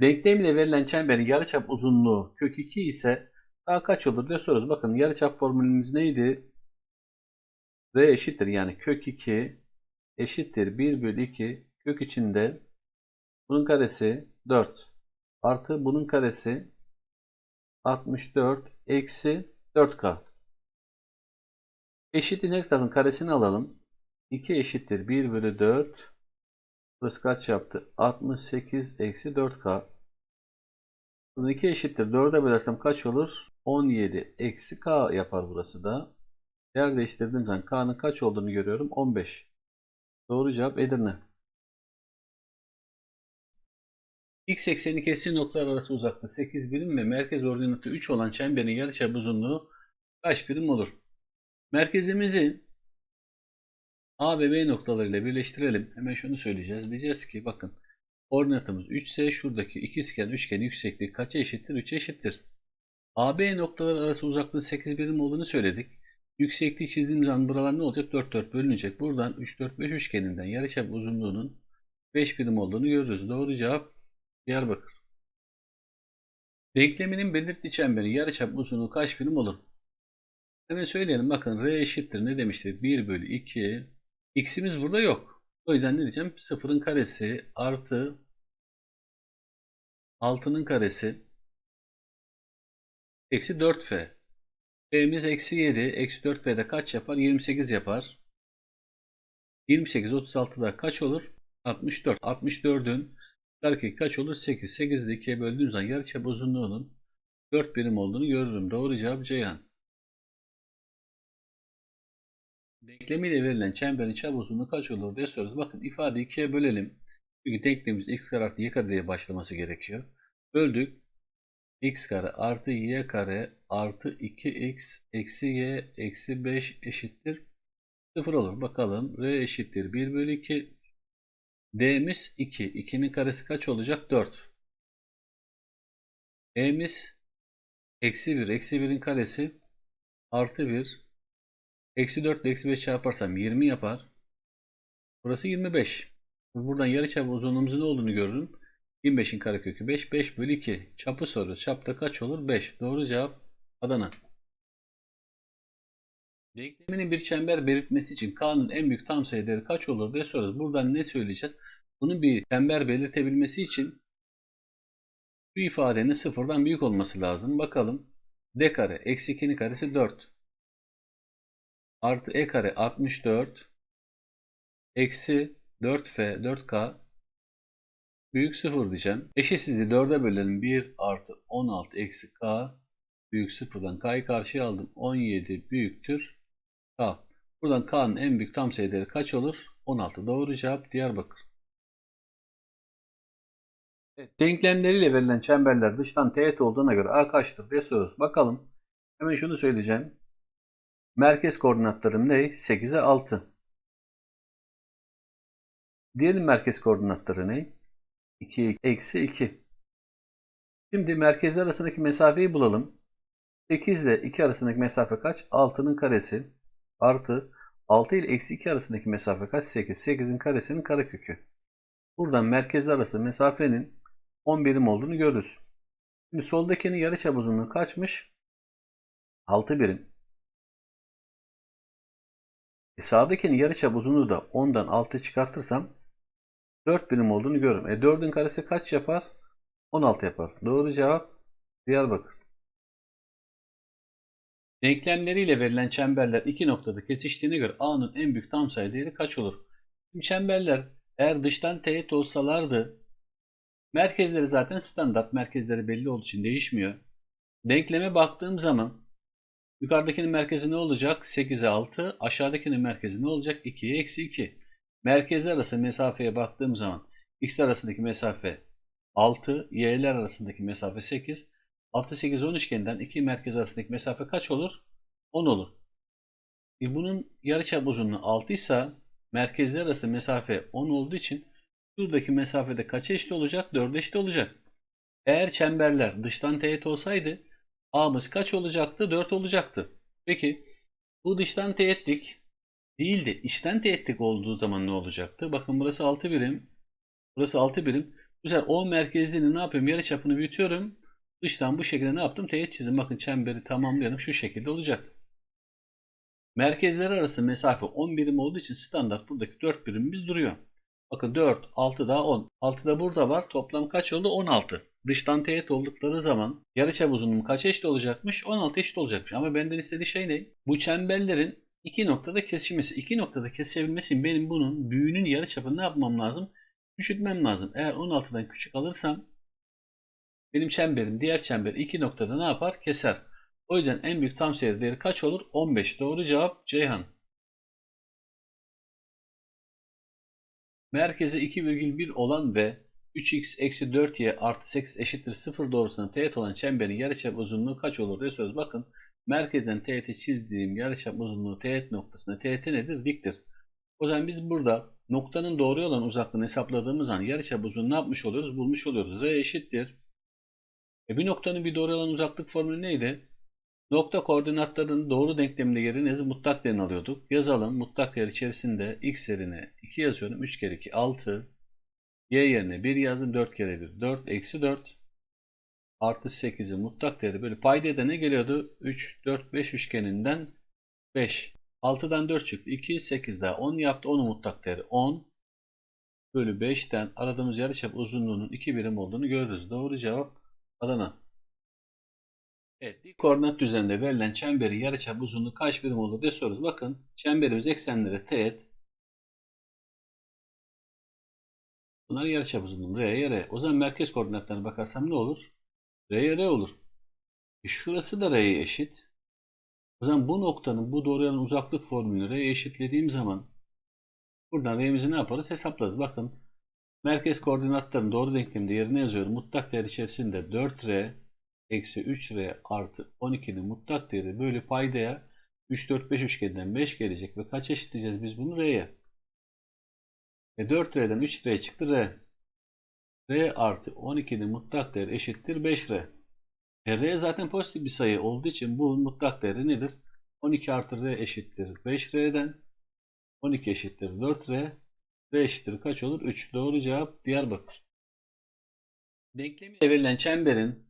Denklemiyle verilen çemberin yarıçap uzunluğu kök 2 ise daha kaç olur diye soruyoruz. Bakın yarıçap formülümüz neydi? R eşittir yani kök 2 eşittir 1 bölü 2 kök içinde bunun karesi 4 artı bunun karesi 64 eksi 4k. Eşitliğin her tarafın karesini alalım. 2 eşittir 1 bölü 4. Burası kaç yaptı? 68 eksi 4k. Bunu 2 eşittir 4'e bölersem kaç olur? 17 eksi k yapar burası da. Yer değiştirdiğim zaman k'nın kaç olduğunu görüyorum. 15. Doğru cevap Edirne. X ekseni kestiği noktalar arası uzaklığı 8 birim ve merkez ordinatı 3 olan çemberin yarıçap uzunluğu kaç birim olur? Merkezimizi A ve B noktalarıyla birleştirelim. Hemen şunu söyleyeceğiz. Diyeceğiz ki bakın ordinatımız 3 ise şuradaki ikizkenar üçgenin yüksekliği kaça eşittir? 3'e eşittir. AB noktaları arası uzaklığın 8 birim olduğunu söyledik. Yüksekliği çizdiğim zaman buralar ne olacak? 4 4 bölünecek. Buradan 3 4 5 üçgeninden yarıçap uzunluğunun 5 birim olduğunu görürüz. Doğru cevap Diyarbakır. Denkleminin belirttiği çemberin yarıçap uzunluğu kaç birim olur? Hemen söyleyelim. Bakın R eşittir ne demiştik? 1 bölü 2. X'imiz burada yok. O yüzden ne diyeceğim? Sıfırın karesi artı 6'nın karesi eksi 4F. F'miz eksi 7. Eksi 4F'de kaç yapar? 28 yapar. 28 36'da kaç olur? 64. 64'ün Belki kaç olur? 8. 8'de 2'ye böldüğüm zaman yarıçap uzunluğunun 4 birim olduğunu görürüm. Doğru cevap Ceyhan. Denklemiyle verilen çemberin çap uzunluğu kaç olur diye soruyoruz. Bakın ifadeyi ikiye bölelim. Çünkü denklemimiz x kare artı y kare diye başlaması gerekiyor. Böldük. x kare artı y kare artı 2x eksi y eksi 5 eşittir 0 olur. Bakalım r eşittir 1 bölü 2 D'miz 2. 2'nin karesi kaç olacak? 4. E'miz eksi 1. Eksi 1'in karesi artı 1. Eksi 4 ile eksi 5 çarparsam 20 yapar. Burası 25. Buradan yarıçap uzunluğumuzun ne olduğunu görürüm. 25'in karekökü 5. 5 bölü 2. Çapı soruyor. Çapta kaç olur? 5. Doğru cevap Adana. Denkleminin bir çember belirtmesi için K'nın en büyük tam sayı değeri kaç olur diye soruyoruz. Buradan ne söyleyeceğiz? Bunun bir çember belirtebilmesi için şu ifadenin sıfırdan büyük olması lazım. Bakalım. D kare eksi 2'nin karesi 4. Artı E kare 64. Eksi 4F 4K büyük 0 diyeceğim. Eşitsizliği 4'e bölelim. 1 artı 16 eksi K büyük 0'dan K'yı karşıya aldım. 17 büyüktür K. Buradan K'nın en büyük tam sayı kaç olur? 16. Doğru cevap Diyarbakır. Evet, denklemleriyle verilen çemberler dıştan teğet olduğuna göre A kaçtır diye soruyoruz. Bakalım. Hemen şunu söyleyeceğim. Merkez koordinatlarım ne? 8'e 6. Diyelim merkez koordinatları ne? 2 eksi 2. Şimdi merkezler arasındaki mesafeyi bulalım. 8 ile 2 arasındaki mesafe kaç? 6'nın karesi artı 6 ile eksi 2 arasındaki mesafe kaç? 8. 8'in karesinin karekökü. Buradan merkezler arası mesafenin 10 birim olduğunu görürüz. Şimdi soldakinin yarıçap uzunluğu kaçmış? 6 birim. E sağdakinin yarıçap uzunluğu da 10'dan 6 çıkartırsam 4 birim olduğunu görürüm. E 4'ün karesi kaç yapar? 16 yapar. Doğru cevap Diyarbakır. Denklemleriyle verilen çemberler iki noktada kesiştiğine göre A'nın en büyük tam sayı değeri kaç olur? Şimdi çemberler eğer dıştan teğet olsalardı merkezleri zaten standart. Merkezleri belli olduğu için değişmiyor. Denkleme baktığım zaman yukarıdakinin merkezi ne olacak? 8'e 6. Aşağıdakinin merkezi ne olacak? 2'ye eksi 2. Merkezler arası mesafeye baktığım zaman x arasındaki mesafe 6, y'ler arasındaki mesafe 8. 6, 8, 10 üçgeninden iki merkez arasındaki mesafe kaç olur? 10 olur. E bunun yarıçap uzunluğu 6 ise merkezler arası mesafe 10 olduğu için şuradaki mesafede kaça eşit olacak? 4'e eşit olacak. Eğer çemberler dıştan teğet olsaydı A'mız kaç olacaktı? 4 olacaktı. Peki bu dıştan teğetlik değil de içten teğetlik olduğu zaman ne olacaktı? Bakın burası 6 birim. Burası 6 birim. Güzel. O merkezliğini ne yapıyorum? Yarıçapını büyütüyorum. Dıştan bu şekilde ne yaptım? Teğet çizdim. Bakın çemberi tamamlayalım. Şu şekilde olacak. Merkezler arası mesafe 10 birim olduğu için standart buradaki 4 birimimiz duruyor. Bakın 4, 6 daha 10. 6 da burada var. Toplam kaç oldu? 16. Dıştan teğet oldukları zaman yarıçap uzunluğum kaç eşit olacakmış? 16 eşit olacakmış. Ama benden istediği şey ne? Bu çemberlerin iki noktada kesişmesi. İki noktada kesişebilmesi benim bunun büyüğünün yarıçapını ne yapmam lazım? Küçültmem lazım. Eğer 16'dan küçük alırsam benim çemberim diğer çember iki noktada ne yapar? Keser. O yüzden en büyük tam sayı değeri kaç olur? 15. Doğru cevap Ceyhan. Merkezi 2,1 olan ve 3x eksi 4y artı 8 eşittir 0 doğrusuna teğet olan çemberin yarıçap uzunluğu kaç olur diye soruyoruz. Bakın merkezden teğeti çizdiğim yarıçap uzunluğu teğet noktasına teğet nedir? Diktir. O zaman biz burada noktanın doğru olan uzaklığını hesapladığımız an yarıçap uzunluğunu ne yapmış oluyoruz? Bulmuş oluyoruz. R eşittir. E bir noktanın bir doğru olan uzaklık formülü neydi? Nokta koordinatlarının doğru denkleminde yerine mutlak değerini alıyorduk. Yazalım. Mutlak değer içerisinde x yerine 2 yazıyorum. 3 kere 2 6. Y yerine 1 yazdım. 4 kere 1 4 eksi 4 artı 8'i mutlak değeri böyle paydada ne geliyordu? 3 4 5 üçgeninden 5. 6'dan 4 çıktı. 2 8 daha 10 yaptı. 10'un mutlak değeri 10 bölü 5'ten aradığımız yarıçap uzunluğunun 2 birim olduğunu görürüz. Doğru cevap Adana. Evet, dik koordinat düzeninde verilen çemberin yarıçap uzunluğu kaç birim olur diye soruyoruz. Bakın çemberimiz eksenlere teğet. Bunlar yarıçap uzunluğu. R'ye R. O zaman merkez koordinatlarına bakarsam ne olur? R'ye R olur. E şurası da R'ye eşit. O zaman bu noktanın bu doğruyanın uzaklık formülünü R'ye eşitlediğim zaman buradan R'mizi ne yaparız? Hesaplarız. Bakın merkez koordinatların doğru denkleminde yerine yazıyorum. Mutlak değer içerisinde 4R eksi 3R artı 12'nin mutlak değeri bölü paydaya 3, 4, 5 üçgeninden 5 gelecek ve kaç eşitleyeceğiz biz bunu R'ye? E 4R'den 3R çıktı R. R artı 12'nin mutlak değeri eşittir 5R. E R zaten pozitif bir sayı olduğu için bu mutlak değeri nedir? 12 artı R eşittir 5R'den 12 eşittir 4R R eşittir kaç olur? 3. Doğru cevap Diyarbakır. Denklemiyle verilen çemberin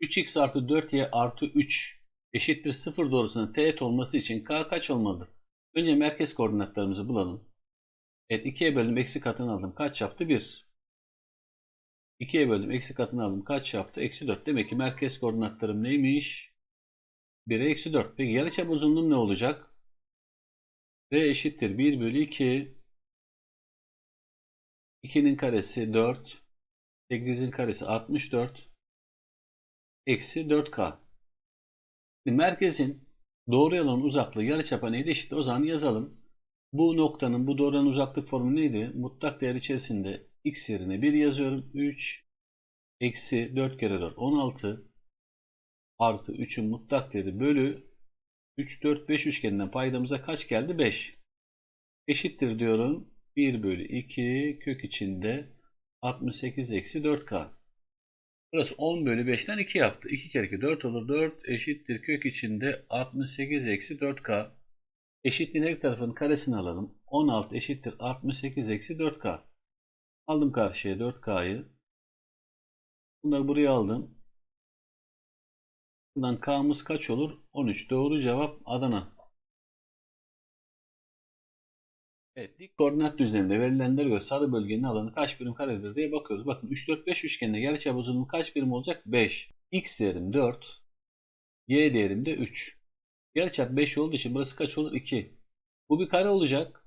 3x artı 4y artı 3 eşittir 0 doğrusuna teğet olması için k kaç olmalıdır? Önce merkez koordinatlarımızı bulalım. Evet 2'ye böldüm eksi katını aldım. Kaç yaptı? 1. 2'ye böldüm eksi katını aldım. Kaç yaptı? Eksi 4. Demek ki merkez koordinatlarım neymiş? 1'e eksi 4. Peki yarıçap uzunluğum ne olacak? R eşittir 1 bölü 2. 2'nin karesi 4. 8'in karesi 64 eksi 4K. Şimdi merkezin doğru olan uzaklığı yarıçapa neydi? Eşit. O zaman yazalım. Bu noktanın bu doğru olan uzaklık formu neydi? Mutlak değer içerisinde x yerine 1 yazıyorum. 3 eksi 4 kere 4 16 artı 3'ün mutlak değeri bölü 3 4 5 üçgeninden paydamıza kaç geldi? 5. Eşittir diyorum. 1 bölü 2 kök içinde 68 eksi 4K. Burası 10 bölü 5'ten 2 yaptı. 2 kere 2 4 olur. 4 eşittir kök içinde 68 eksi 4K. Eşitliğin her tarafının karesini alalım. 16 eşittir 68 eksi 4K. Aldım karşıya 4K'yı. Bunları buraya aldım. Buradan K'mız kaç olur? 13. Doğru cevap Adana. Evet, dik koordinat düzeninde verilenlere göre sarı bölgenin alanı kaç birim karedir diye bakıyoruz. Bakın 3, 4, 5 üçgeninde yarıçap uzunluğu kaç birim olacak? 5. X değerim 4. Y değerim de 3. Yarıçap 5 olduğu için burası kaç olur? 2. Bu bir kare olacak.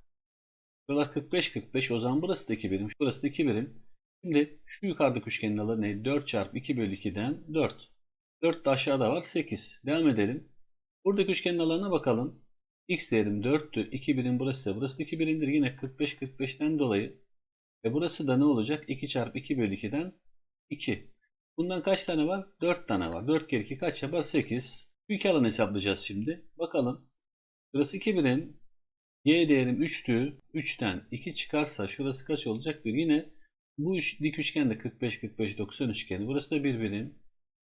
Buralar 45, 45. O zaman burası da 2 birim. Burası da 2 birim. Şimdi şu yukarıdaki üçgenin alanı neydi? 4 çarpı 2 bölü 2'den 4. 4 de aşağıda var 8. Devam edelim. Buradaki üçgenin alanına bakalım. X değerim 4'tü. 2 birim burası da. Burası da 2 birimdir. Yine 45 45'ten dolayı. Ve burası da ne olacak? 2 çarpı 2 bölü 2'den 2. Bundan kaç tane var? 4 tane var. 4 kere 2 kaç yapar? 8. İki alanı hesaplayacağız şimdi. Bakalım. Burası 2 birim. Y değerim 3'tü. 3'ten 2 çıkarsa şurası kaç olacak? 1. Yine bu üç, dik üçgende 45 45 90 üçgeni. Burası da 1 birim.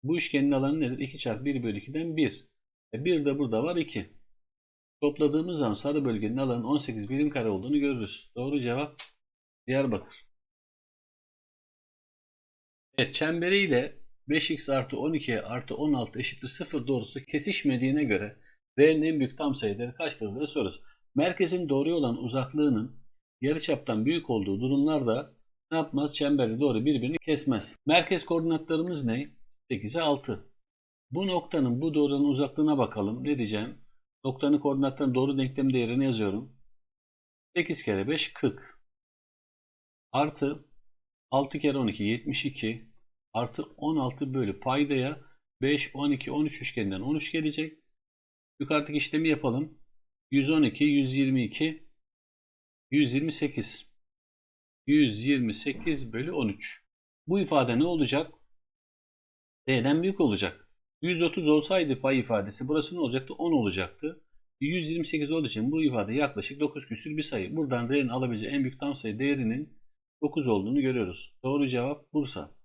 Bu üçgenin alanı nedir? 2 çarpı 1 bölü 2'den 1. E 1 de burada var 2. Topladığımız zaman sarı bölgenin alanın 18 birim kare olduğunu görürüz. Doğru cevap Diyarbakır. Evet, çemberiyle 5x artı 12 artı 16 eşittir 0 doğrusu kesişmediğine göre R'nin en büyük tam sayı değeri kaçtır diye soruyoruz. Merkezin doğruya olan uzaklığının yarıçaptan büyük olduğu durumlarda ne yapmaz? Çemberle doğru birbirini kesmez. Merkez koordinatlarımız ne? 8'e 6. Bu noktanın bu doğrunun uzaklığına bakalım. Ne diyeceğim? Noktanın koordinatlarının doğru denklem değerini yazıyorum. 8 kere 5 40. Artı 6 kere 12 72 artı 16 bölü paydaya 5, 12, 13 üçgeninden 13 gelecek. Yukarıdaki işlemi yapalım. 112, 122, 128. 128 bölü 13. Bu ifade ne olacak? D'den büyük olacak. 130 olsaydı pay ifadesi burası ne olacaktı? 10 olacaktı. 128 olduğu için bu ifade yaklaşık 9 küsür bir sayı. Buradan D'nin alabileceği en büyük tam sayı değerinin 9 olduğunu görüyoruz. Doğru cevap Bursa.